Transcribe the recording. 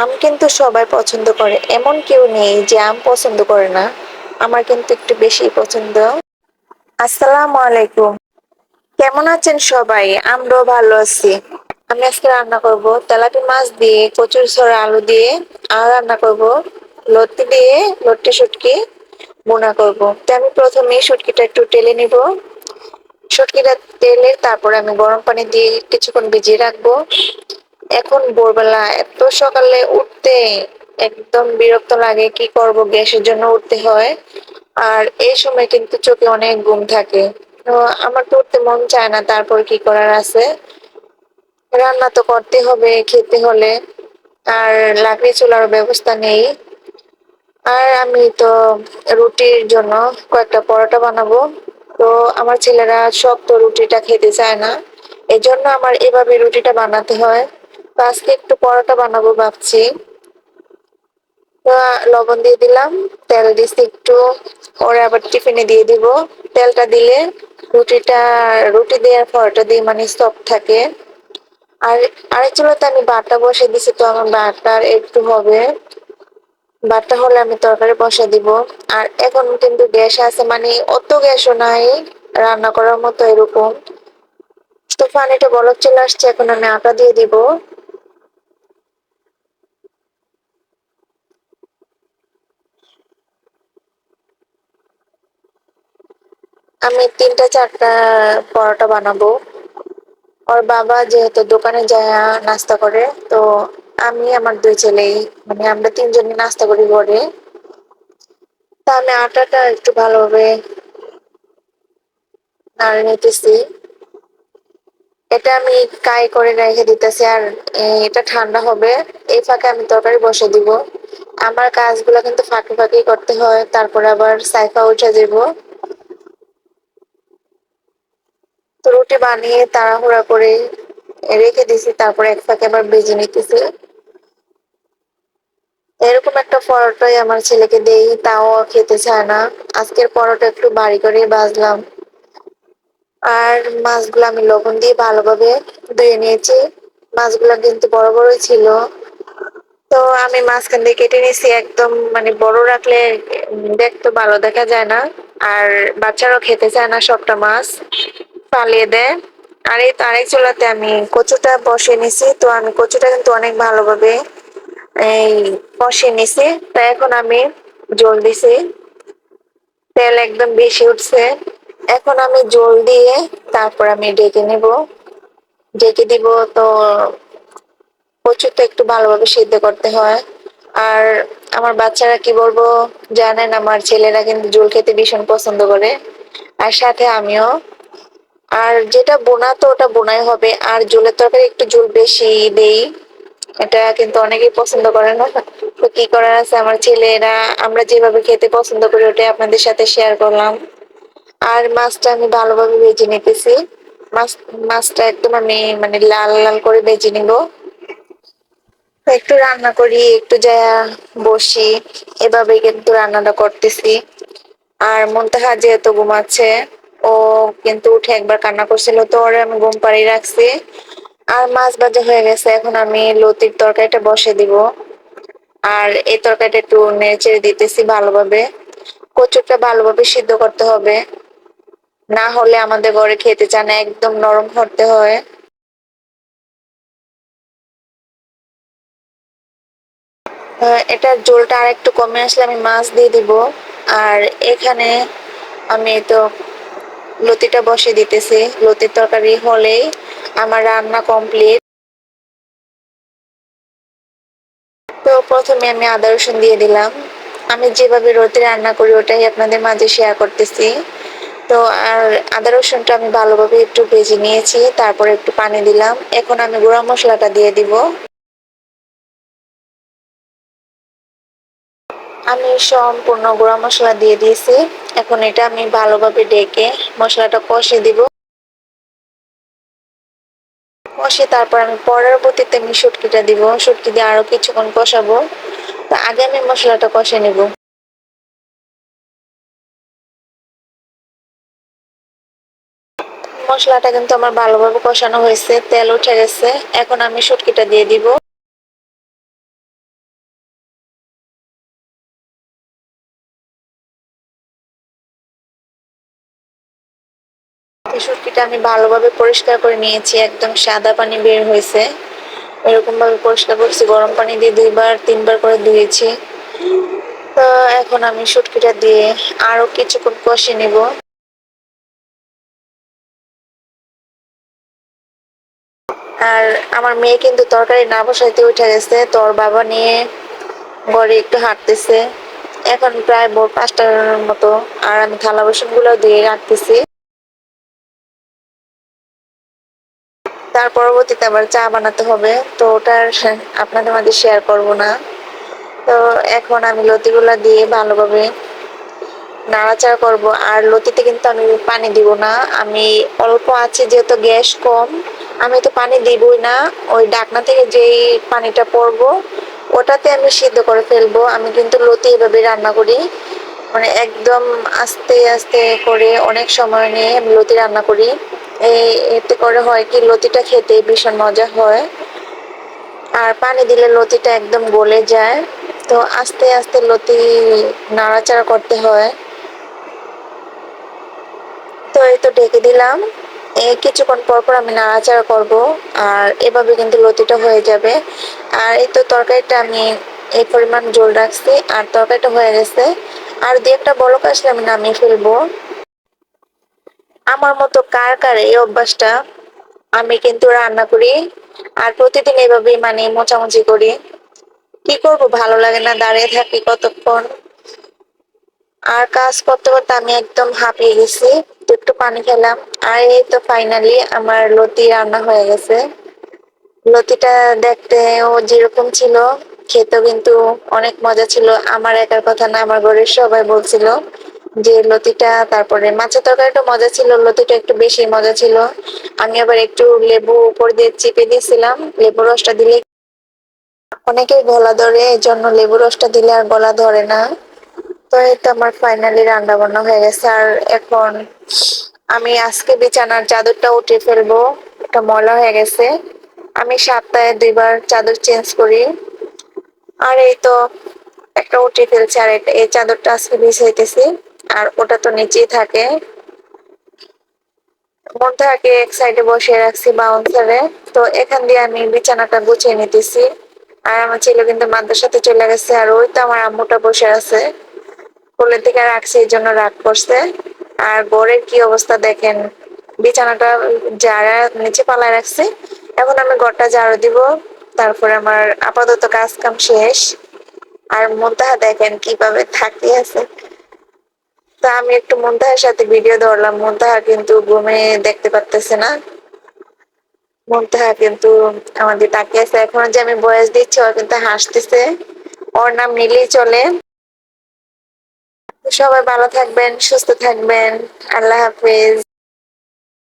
আম কিন্তু সবাই পছন্দ করে। এমন কেউ নেই যে আম পছন্দ করে না। আমার কিন্তু একটু বেশি পছন্দ। আসসালামু আলাইকুম। কেমন আছেন সবাই? আমরাও ভালো আছি। আমি আজকে রান্না করব তেলাপি মাছ দিয়ে, কচুর ছড়া আলু দিয়ে, আর রান্না করব লতি দিয়ে, লট্টি শুটকি বোনা করব। তো আমি প্রথমে শুটকিটা একটু টেলে নিব। শুটকিটা তেলে তারপরে আমি গরম পানি দিয়ে কিছুক্ষণ ভিজিয়ে রাখব। এখন ভোরবেলা এত সকালে উঠতে একদম বিরক্ত লাগে, কি করব গ্যাসের জন্য উঠতে হয়। আর এই সময় কিন্তু চোখে অনেক ঘুম থাকে। তো আমার তো উঠতে মন চায় না, তারপর কি করার আছে? রান্না তো করতে হবে, খেতে হলে। আর লাকড়ি চুলার ব্যবস্থা নেই। আর আমি তো রুটির জন্য কয়েকটা পরোটা বানাবো। তো আমার ছেলেরা শক্ত রুটিটা খেতে চায় না। এই জন্য আমার এভাবে রুটিটা বানাতে হয়। তো আজকে একটু পরোটা বানাবো ভাবছি। তো লবণ দিয়ে দিলাম, তেল দিচ্ছি একটু, ওরা আবার টিফিনে দিয়ে দিব। তেলটা দিলে রুটিটা, রুটি দেওয়ার পরোটা দিয়ে মানে সফট থাকে। আর আরেক চুলাতে আমি বাটা বসে দিছি তো আমার বাটার একটু হবে। বাটা হলে আমি তরকারি বসে দিব। আর এখন কিন্তু গ্যাস আছে মানে অত গ্যাসও নাই, রান্না করার মতো এরকম। তো পানিটা বলক চলে আসছে, এখন আমি আটা দিয়ে দিব। আমি তিনটা চারটা পরোটা বানাবো। ওর বাবা যেহেতু দোকানে যায় নাস্তা করে, তো আমি আমার দুই ছেলেই মানে আমরা তিনজনই নাস্তা করি ঘরে। তা আমি আটাটা একটু ভালোভাবে নাড়ে নিতেছি। এটা আমি কাই করে রেখে দিতেছি আর এটা ঠান্ডা হবে। এই ফাঁকে আমি তরকারি বসে দিব। আমার কাজগুলো কিন্তু ফাঁকে ফাঁকে করতে হয়, তারপরে আবার সাইফা উঠে যাব তো রুটি বানিয়ে তাড়াহুড়া করে রেখে দিছি তারপরে এক ফাঁকে আবার বেজে নিতেছি। এরকম একটা পরোটাই আমার ছেলেকে দেই, তাও খেতে চায় না। আজকের পরোটা একটু বাড়ি করে বাজলাম আর মাছগুলো আমি লবণ দিয়ে ভালোভাবে ধুয়ে নিয়েছি। মাছগুলো কিন্তু বড় বড়ই ছিল। তো আমি মাঝখান দিয়ে কেটে নিয়েছি, একদম মানে বড় রাখলে দেখতে ভালো দেখা যায় না। আর বাচ্চারাও খেতে চায় না সবটা মাছ। পালিয়ে দেয়। আর এই তো আরেক চুলাতে আমি কচুটা বসে নিছি। তো আমি কচুটা কিন্তু অনেক ভালোভাবে এই কষিয়ে নিছি। তো এখন আমি জল দিছি। তেল একদম বেশি উঠছে। এখন আমি জল দিয়ে তারপর আমি ডেকে নেব। ডেকে দিব তো কচু তো একটু ভালোভাবে সিদ্ধ করতে হয়। আর আমার বাচ্চারা কি বলব, জানেন আমার ছেলেরা কিন্তু জল খেতে ভীষণ পছন্দ করে। আর সাথে আমিও আর যেটা বোনা, তো ওটা বোনাই হবে। আর জলের তরকারি একটু জল বেশি দেই। এটা কিন্তু অনেকেই পছন্দ করে না। তো কি করার আছে? আমার ছেলেরা, আমরা যেভাবে খেতে পছন্দ করি, ওটাই আপনাদের সাথে শেয়ার করলাম। আর মাছটা আমি ভালোভাবে ভেজে নিতেছি। মাছ, মাছটা একদম আমি মানে লাল লাল করে ভেজে নিব। একটু রান্না করি, একটু যা বসি এভাবে কিন্তু রান্নাটা করতেছি। আর মন্তাহা যেহেতু ঘুমাচ্ছে ও কিন্তু উঠে একবার কান্না করছিল, তো ওরে আমি ঘুম পাড়িয়ে রাখছি। আর মাছ ভাজা হয়ে গেছে, এখন আমি লতির তরকারিটা বসে দিব। আর এই তরকারিটা একটু নেড়ে দিতেছি ভালোভাবে। কচুরটা ভালোভাবে সিদ্ধ করতে হবে। না হলে আমাদের ঘরে খেতে চায় না, একদম নরম করতে হয়। এটার জলটা আর একটু কমে আসলে আমি মাছ দিয়ে দিব। আর এখানে আমি তো লতিটা বসে দিতেছে। লতির তরকারি হলেই আমার রান্না কমপ্লিট তো প্রথমে আমি আদা রসুন দিয়ে দিলাম। আমি যেভাবে রুটি রান্না করি, ওটাই আপনাদের মাঝে শেয়ার করতেছি। তো আর আদা রসুনটা আমি ভালোভাবে একটু ভেজে নিয়েছি, তারপরে একটু পানি দিলাম। এখন আমি গুঁড়া মশলাটা দিয়ে দিব। আমি সম্পূর্ণ গুঁড়া মশলা দিয়ে দিয়েছি। এখন এটা আমি ভালোভাবে ডেকে মশলাটা কষে দিব। কষে তারপর আমি পরবর্তীতে আমি শুটকিটা দিব। শুটকি দিয়ে আরও কিছুক্ষণ কষাবো। তো আগে আমি মশলাটা কষে নিব। মশলাটা কিন্তু আমার ভালোভাবে কষানো হয়েছে, তেল উঠে গেছে। এখন আমি শুটকিটা দিয়ে দিব। লতিটা আমি ভালোভাবে পরিষ্কার করে নিয়েছি, একদম সাদা পানি বের হয়েছে। এরকম ভাবে পরিষ্কার করছি, গরম পানি দিয়ে দুইবার, তিনবার করে ধুয়েছি। তো এখন আমি শুটকিটা দিয়ে আরও কিছুক্ষণ কষে নিব। আর আমার মেয়ে কিন্তু তরকারি না বসাইতে উঠে গেছে তোর বাবা নিয়ে ঘরে একটু হাঁটতেছে। এখন প্রায় ভোর পাঁচটার মতো, আর আমি থালা বাসনগুলো দিয়ে রাখতেছি। তার পরবর্তীতে আবার চা বানাতে হবে। তো ওটা আপনাদের মাঝে শেয়ার করব না। তো এখন আমি লতিগুলা দিয়ে ভালোভাবে নাড়াচাড়া করব। আর লতিতে কিন্তু আমি পানি দিব না। আমি অল্প আছে যেহেতু গ্যাস কম, আমি তো পানি দিবই না। ওই ডাকনা থেকে যেই পানিটা পড়ব, ওটাতে আমি সিদ্ধ করে ফেলব। আমি কিন্তু লতি এভাবে রান্না করি। মানে একদম আস্তে আস্তে করে অনেক সময় নিয়ে আমি লতি রান্না করি। এই এতে করে হয় কি, লতিটা খেতে ভীষণ মজা হয়। আর পানি দিলে লতিটা একদম গলে যায়। তো আস্তে আস্তে লতি নাড়াচাড়া করতে হয়। তো এই তো ঢেকে দিলাম। এই কিছুক্ষণ পর পর আমি নাড়াচাড়া করব, আর এভাবে কিন্তু লতিটা হয়ে যাবে। আর এই তো তরকারিটা আমি এই পরিমাণ জল রাখছি, আর তরকারিটা হয়ে গেছে। আর দু একটা বলক আসলে আমি নামিয়ে ফেলব। আমার মতো কার কার এই অভ্যাসটা আমি কিন্তু রান্না করি আর প্রতিদিন এভাবেই মানে মোচামুচি করি। কি করব? ভালো লাগে না দাঁড়িয়ে থাকি কতক্ষণ? আর কাজ করতে করতে আমি একদম হাঁপিয়ে গেছি। একটু পানি খেলাম। আর এই তো ফাইনালি আমার লতি রান্না হয়ে গেছে। লতিটা দেখতে ও যেরকম ছিল, খেতেও কিন্তু অনেক মজা ছিল। আমার একার কথা না, আমার ঘরের সবাই বলছিল। যে লতিটা, তারপরে মাছের তরকারি তরকারিটা মজা ছিল, লতিটা একটু বেশি মজা ছিল। আমি আবার একটু লেবু উপর দিয়ে চিপে দিয়েছিলাম, লেবু রসটা দিলে অনেকের গলা ধরে, এই জন্য লেবু রসটা দিলে আর গলা ধরে না। তো এই তো আমার ফাইনালি রান্না বান্না হয়ে গেছে। আর এখন আমি আজকে বিছানার চাদরটা উঠে ফেলব এটা ময়লা হয়ে গেছে। আমি সপ্তাহে দুইবার চাদর চেঞ্জ করি। আর এই তো একটা উঠে ফেলছে, আর এই চাদরটা আজকে বিছাইতেছি আর ওটা তো নিচেই থাকে। মনটাকে এক সাইডে বসে রাখছি বাউন্সারে তো এখান দিয়ে আমি বিছানাটা গুছিয়ে নিতেছি। আর আমার ছেলে কিন্তু মাদ্রাসাতে চলে গেছে, আর ওই তো আমার আম্মুটা বসে আছে। কোলের থেকে রাখছে, এই জন্য রাগ করছে। আর বরের কি অবস্থা দেখেন, বিছানাটা যারা নিচে পালায় রাখছে, এখন আমি ঘরটা ঝাড়ু দিব। তারপরে আমার আপাতত কাজ কাম শেষ। আর মন্তাহা দেখেন কীভাবে থাকি আছে। তা আমি একটু মুন্তাহার সাথে ভিডিও ধরলাম। মুন্তাহা কিন্তু ঘুমে দেখতে পারতেছে না। মুন্তাহা কিন্তু আমাদের তাকে আছে। এখন যে আমি বয়স দিচ্ছি, ও কিন্তু হাসতেছে। ওর নাম নিলেই চলে। সবাই ভালো থাকবেন, সুস্থ থাকবেন। আল্লাহ হাফিজ।